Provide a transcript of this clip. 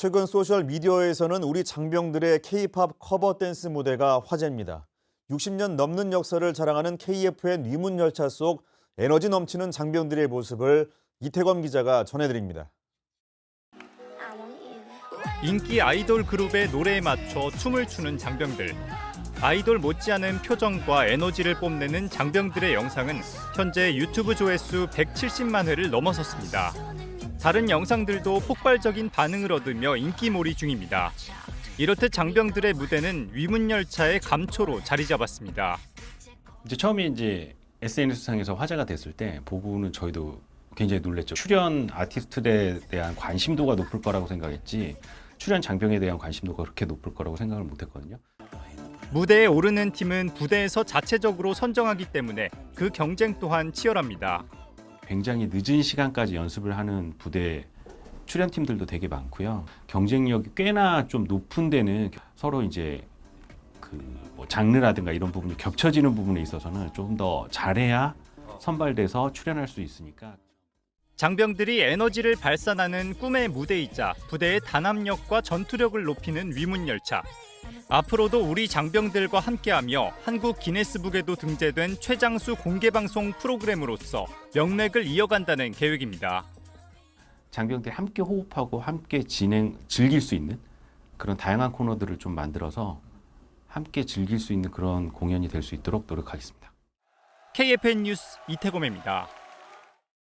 최근 소셜 미디어에서는 우리 장병들의 K-팝 커버 댄스 무대가 화제입니다. 60년 넘는 역사를 자랑하는 KFN 위문 열차 속 에너지 넘치는 장병들의 모습을 이태검 기자가 전해드립니다. 인기 아이돌 그룹의 노래에 맞춰 춤을 추는 장병들. 아이돌 못지않은 표정과 에너지를 뽐내는 장병들의 영상은 현재 유튜브 조회수 170만 회를 넘어섰습니다. 다른 영상들도 폭발적인 반응을 얻으며 인기몰이 중입니다. 이렇듯 장병들의 무대는 위문열차의 감초로 자리 잡았습니다. 이제 처음에 이제 SNS상에서 화제가 됐을 때 보고는 저희도 굉장히 놀랬죠. 출연 아티스트에 대한 관심도가 높을 거라고 생각했지 출연 장병에 대한 관심도가 그렇게 높을 거라고 생각을 못 했거든요. 무대에 오르는 팀은 부대에서 자체적으로 선정하기 때문에 그 경쟁 또한 치열합니다. 굉장히 늦은 시간까지 연습을 하는 부대 출연팀들도 되게 많고요. 경쟁력이 꽤나 좀 높은 데는 서로 이제 그 뭐 장르라든가 이런 부분이 겹쳐지는 부분에 있어서는 조금 더 잘해야 선발돼서 출연할 수 있으니까 장병들이 에너지를 발산하는 꿈의 무대이자 부대의 단합력과 전투력을 높이는 위문열차. 앞으로도 우리 장병들과 함께하며 한국 기네스북에도 등재된 최장수 공개방송 프로그램으로서 명맥을 이어간다는 계획입니다. 장병들이 함께 호흡하고 함께 진행 즐길 수 있는 그런 다양한 코너들을 좀 만들어서 함께 즐길 수 있는 그런 공연이 될 수 있도록 노력하겠습니다. KFN 뉴스 이태곰입니다.